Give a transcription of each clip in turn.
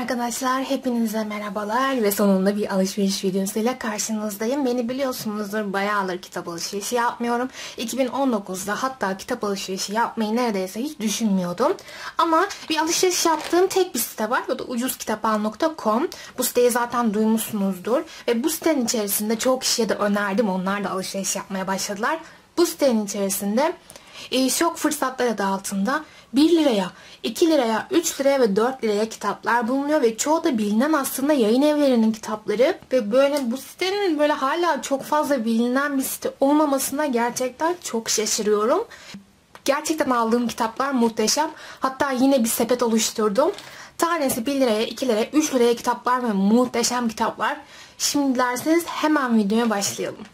Arkadaşlar hepinize merhabalar ve sonunda bir alışveriş videosuyla karşınızdayım. Beni biliyorsunuzdur bayağıdır kitap alışverişi yapmıyorum. 2019'da hatta kitap alışverişi yapmayı neredeyse hiç düşünmüyordum. Ama bir alışveriş yaptığım tek bir site var. O da ucuzkitapal.com. Bu siteyi zaten duymuşsunuzdur. Ve bu sitenin içerisinde çok kişiye de önerdim. Onlar da alışveriş yapmaya başladılar. Bu sitenin içerisinde e, şok fırsatlar adı altında 1 liraya, 2 liraya, 3 liraya ve 4 liraya kitaplar bulunuyor ve çoğu da bilinen aslında yayın evlerinin kitapları ve böyle bu sitenin böyle hala çok fazla bilinen bir site olmamasına gerçekten çok şaşırıyorum. Gerçekten aldığım kitaplar muhteşem. Hatta yine bir sepet oluşturdum. Tanesi 1 liraya, 2 liraya, 3 liraya kitaplar ve muhteşem kitaplar. Şimdi dilerseniz hemen videoya başlayalım.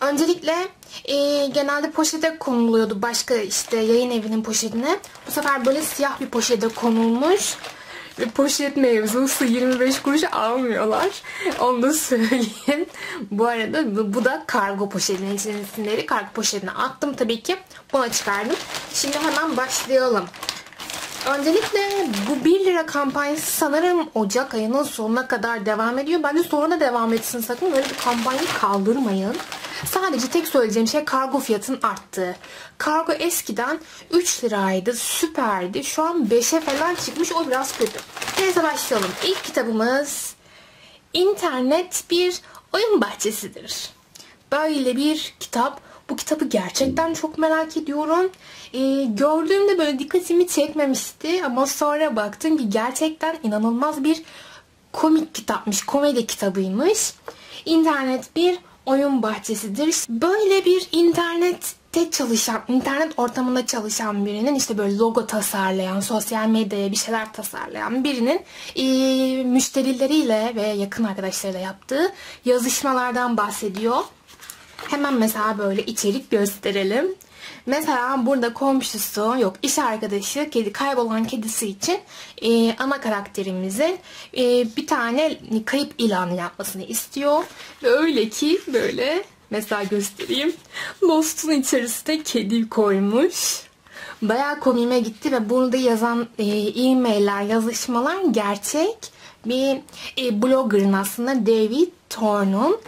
Öncelikle e, genelde poşete konuluyordu başka işte yayın evinin poşetine. Bu sefer böyle siyah bir poşete konulmuş. Ve poşet mevzusu 25 kuruş almıyorlar. Onu da söyleyeyim. Bu arada bu, da kargo poşetinin içindeleri. Kargo poşetine attım tabii ki. Buna çıkardım. Şimdi hemen başlayalım. Öncelikle bu 1 lira kampanyası sanırım Ocak ayının sonuna kadar devam ediyor. Bence sonra da devam etsin sakın. Böyle bir kampanyayı kaldırmayın. Sadece tek söyleyeceğim şey kargo fiyatının arttığı. Kargo eskiden 3 liraydı, süperdi. Şu an 5'e falan çıkmış. O biraz kötü. Neyse başlayalım. İlk kitabımız İnternet bir oyun bahçesidir. Böyle bir kitap. Bu kitabı gerçekten çok merak ediyorum. Ee, gördüğümde böyle dikkatimi çekmemişti ama sonra baktım ki gerçekten inanılmaz bir komik kitapmış, komedi kitabıymış. İnternet bir oyun bahçesidir. Böyle bir internette çalışan, internet ortamında çalışan birinin işte böyle logo tasarlayan, sosyal medyaya bir şeyler tasarlayan birinin e, müşterileriyle ve yakın arkadaşlarıyla yaptığı yazışmalardan bahsediyor. Hemen mesela böyle içerik gösterelim. Mesela burada komşusu yok iş arkadaşı kedi kaybolan kedisi için e, ana karakterimizin e, bir tane kayıp ilanı yapmasını istiyor. Ve öyle ki böyle mesela göstereyim. Lost'un içerisinde kedi koymuş. Bayağı komiğime gitti ve burada yazan e, e-mailler, yazışmalar gerçek. Bir e, blogger'ın aslında David Thorne'un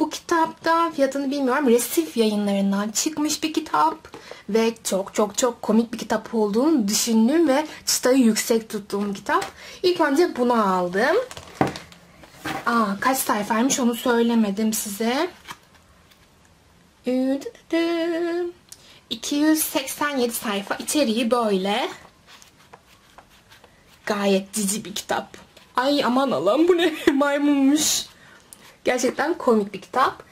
bu kitapta fiyatını bilmiyorum. Resif yayınlarından çıkmış bir kitap. Ve çok çok çok komik bir kitap olduğunu düşündüm ve çıtayı yüksek tuttuğum kitap. İlk önce bunu aldım. Aa, kaç sayfaymış onu söylemedim size. 287 sayfa. İçeriği böyle. Gayet cici bir kitap. Ay aman Allah'ım bu ne maymunmuş. Gerçekten komik bir kitap.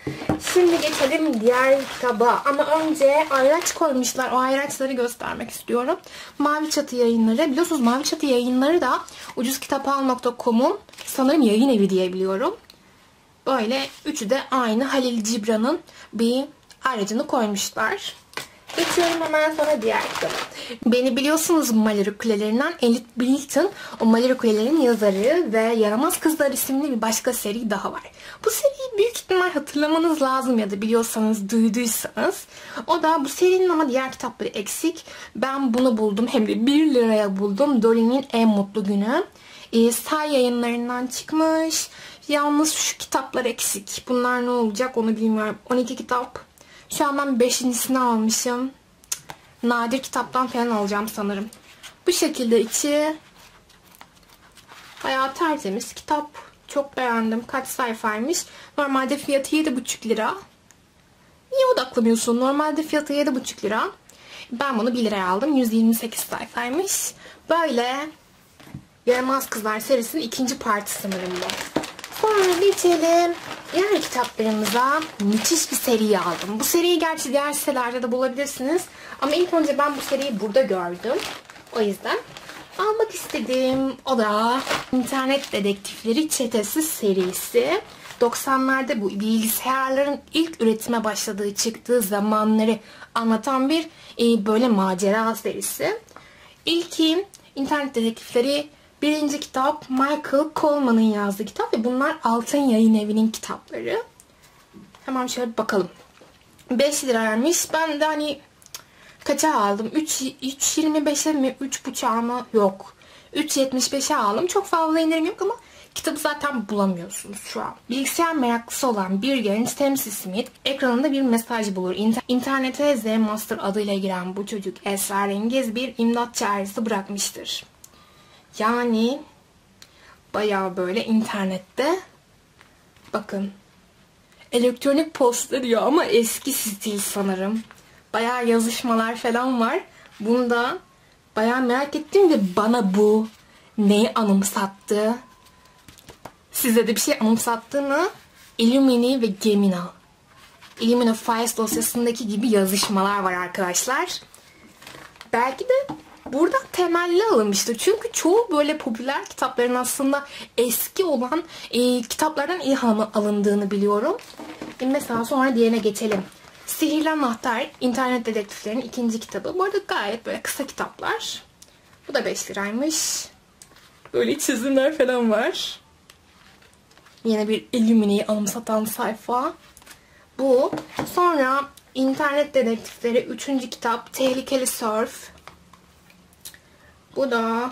Şimdi geçelim diğer kitaba. Ama önce ayraç koymuşlar. O ayraçları göstermek istiyorum. Mavi Çatı yayınları. Biliyorsunuz Mavi Çatı yayınları da ucuzkitapal.com'un sanırım yayın evi diyebiliyorum. Böyle üçü de aynı Halil Cibran'ın bir ayracını koymuşlar. Geçiyorum hemen sonra diğer kitaba. Beni biliyorsunuz Mallory Kulelerinden Elite Bilton. O Mallory Kulelerin yazarı ve Yaramaz Kızlar isimli bir başka seri daha var. Bu seriyi büyük ihtimal hatırlamanız lazım ya da biliyorsanız, duyduysanız. O da bu serinin ama diğer kitapları eksik. Ben bunu buldum. Hem de 1 liraya buldum. Dolly'nin en mutlu günü. E, Say yayınlarından çıkmış. Yalnız şu kitaplar eksik. Bunlar ne olacak onu bilmiyorum. 12 kitap şu an ben beşincisini almışım. Nadir kitaptan falan alacağım sanırım. Bu şekilde içi bayağı tertemiz. Kitap çok beğendim. Kaç sayfaymış. Normalde fiyatı 7,5 lira. Niye odaklamıyorsun? Normalde fiyatı 7,5 lira. Ben bunu 1 liraya aldım. 128 sayfaymış. Böyle Yaramaz Kızlar serisinin ikinci parti sanırım bu. Sonra geçelim diğer kitaplarımıza müthiş bir seri aldım. Bu seriyi gerçi diğer sitelerde de bulabilirsiniz. Ama ilk önce ben bu seriyi burada gördüm. O yüzden almak istedim. O da İnternet Dedektifleri Çetesi serisi. 90'larda bu bilgisayarların ilk üretime başladığı çıktığı zamanları anlatan bir e, böyle macera serisi. İlki İnternet Dedektifleri Birinci kitap Michael Coleman'ın yazdığı kitap ve bunlar Altın Yayın Evi'nin kitapları. Hemen şöyle bakalım. 5 liraymış. Ben de hani kaça aldım? 3 3.25'e mi 3.5'a mı? Yok. 3.75'e aldım. Çok fazla indirim yok ama kitabı zaten bulamıyorsunuz şu an. Bilgisayar meraklısı olan bir genç Tennessee Smith ekranında bir mesaj bulur. İnter İnternete Z Master adıyla giren bu çocuk esrarengiz bir imdat çağrısı bırakmıştır. Yani bayağı böyle internette bakın elektronik posta diyor ama eski stil sanırım. Bayağı yazışmalar falan var. Bunda bayağı merak ettim ve bana bu neyi anımsattı? Size de bir şey anımsattı mı? Illumini ve Gemina. Illumina Files dosyasındaki gibi yazışmalar var arkadaşlar. Belki de buradan temelli alınmıştır. Çünkü çoğu böyle popüler kitapların aslında eski olan e, kitaplardan ilham alındığını biliyorum. E, mesela sonra diğerine geçelim. Sihirli Anahtar, İnternet Dedektiflerinin ikinci kitabı. Bu arada gayet böyle kısa kitaplar. Bu da 5 liraymış. Böyle çizimler falan var. Yine bir Illumine'yi anımsatan sayfa. Bu. Sonra İnternet Dedektifleri 3. kitap Tehlikeli Surf. Bu da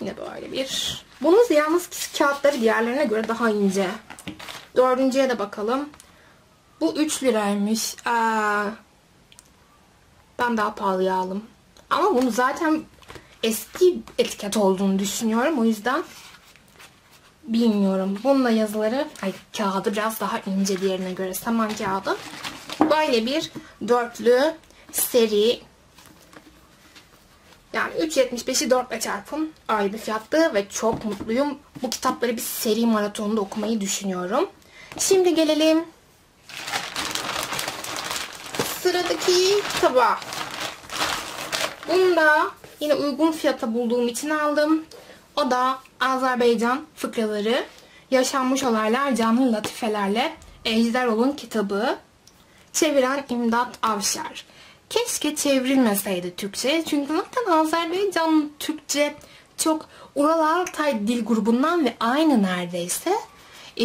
yine böyle bir. Bunun yalnız kağıtları diğerlerine göre daha ince. Dördüncüye de bakalım. Bu 3 liraymış. Aa, ben daha pahalıya aldım. Ama bunu zaten eski etiket olduğunu düşünüyorum. O yüzden bilmiyorum. Bunun da yazıları, ay kağıdı biraz daha ince diğerine göre. Saman kağıdı. Böyle bir dörtlü seri. Yani 3.75'i 4 ile çarpın. Öyle bir fiyattı ve çok mutluyum. Bu kitapları bir seri maratonunda okumayı düşünüyorum. Şimdi gelelim sıradaki kitaba. Bunu da yine uygun fiyata bulduğum için aldım. O da Azerbaycan fıkraları. Yaşanmış olaylar canlı latifelerle Ejderol'un kitabı. Çeviren İmdat Avşar. Keşke çevrilmeseydi Türkçe. Çünkü zaten Azerbaycan Türkçe çok Ural Altay dil grubundan ve aynı neredeyse. Ee,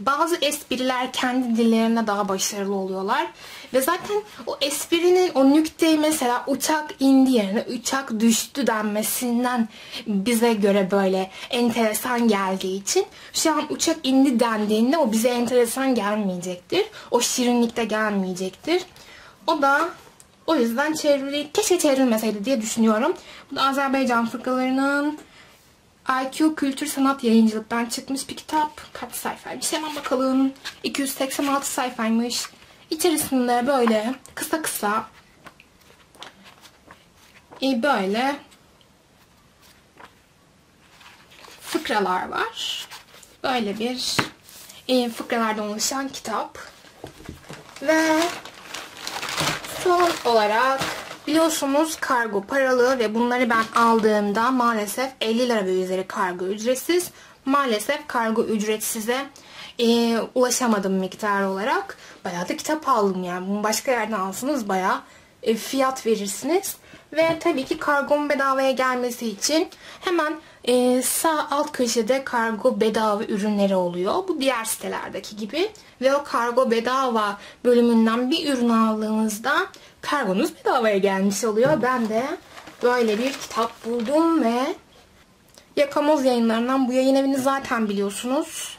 bazı espriler kendi dillerine daha başarılı oluyorlar. Ve zaten o esprinin o nükteyi mesela uçak indi yerine uçak düştü denmesinden bize göre böyle enteresan geldiği için şu an uçak indi dendiğinde o bize enteresan gelmeyecektir. O şirinlikte gelmeyecektir. O da o yüzden çevrili, keşke çevrilmeseydi diye düşünüyorum. Bu da Azerbaycan fırkalarının IQ Kültür Sanat Yayıncılıktan çıkmış bir kitap. Kaç sayfaymış hemen bakalım. 286 sayfaymış. İçerisinde böyle kısa kısa e, böyle fıkralar var. Böyle bir e, fıkralardan oluşan kitap. Ve son olarak biliyorsunuz kargo paralı ve bunları ben aldığımda maalesef 50 lira ve üzeri kargo ücretsiz. Maalesef kargo ücretsize e, ulaşamadım miktar olarak. Bayağı da kitap aldım yani. Bunu başka yerden alsanız bayağı e, fiyat verirsiniz. Ve tabii ki kargon bedavaya gelmesi için hemen e, sağ alt köşede kargo bedava ürünleri oluyor. Bu diğer sitelerdeki gibi. Ve o kargo bedava bölümünden bir ürün aldığınızda kargonuz bedavaya gelmiş oluyor. Ben de böyle bir kitap buldum ve Yakamoz yayınlarından bu yayın evini zaten biliyorsunuz.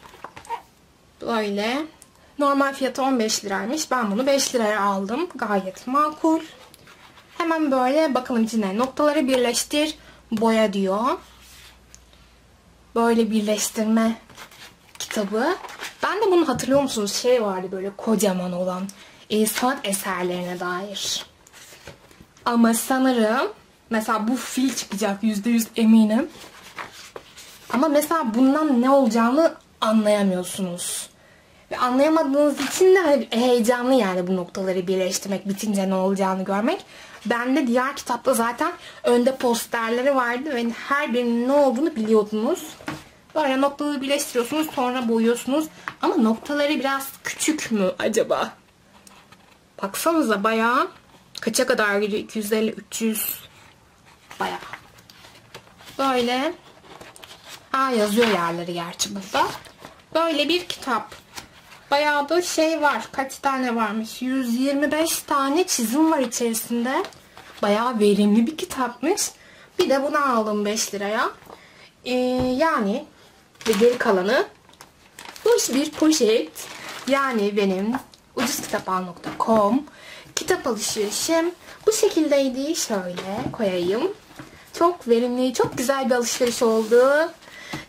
Böyle. Normal fiyatı 15 liraymış. Ben bunu 5 liraya aldım. Gayet makul. Hemen böyle bakalım içine noktaları birleştir boya diyor. Böyle birleştirme kitabı. Ben de bunu hatırlıyor musunuz? Şey vardı böyle kocaman olan e, sanat eserlerine dair. Ama sanırım mesela bu fil çıkacak %100 eminim. Ama mesela bundan ne olacağını anlayamıyorsunuz. Ve anlayamadığınız için de hani heyecanlı yani bu noktaları birleştirmek, bitince ne olacağını görmek. Bende diğer kitapta zaten önde posterleri vardı ve her birinin ne olduğunu biliyordunuz. Böyle noktaları birleştiriyorsunuz sonra boyuyorsunuz. Ama noktaları biraz küçük mü acaba? Baksanıza bayağı kaça kadar gidiyor? 250, 300 bayağı. Böyle. Aa yazıyor yerleri gerçi burada. Böyle bir kitap. Bayağı da şey var. Kaç tane varmış? 125 tane çizim var içerisinde. Bayağı verimli bir kitapmış. Bir de bunu aldım 5 liraya. Ee, yani ve geri kalanı boş bir poşet. Yani benim ucuzkitapal.com kitap alışverişim bu şekildeydi. Şöyle koyayım. Çok verimli, çok güzel bir alışveriş oldu.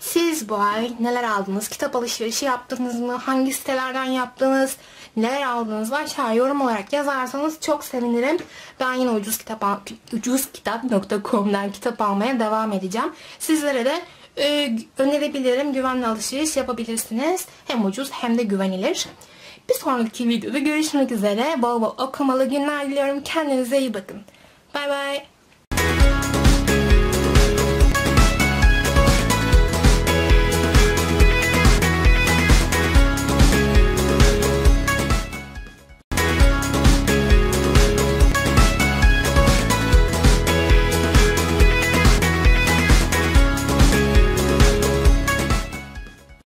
Siz bu ay neler aldınız? Kitap alışverişi yaptınız mı? Hangi sitelerden yaptınız? Neler aldınız? Aşağı yorum olarak yazarsanız çok sevinirim. Ben yine ucuz kitap ucuzkitap.com'dan kitap almaya devam edeceğim. Sizlere de e, önerebilirim. Güvenli alışveriş yapabilirsiniz. Hem ucuz hem de güvenilir. Bir sonraki videoda görüşmek üzere. Bol bol okumalı günler diliyorum. Kendinize iyi bakın. Bay bay.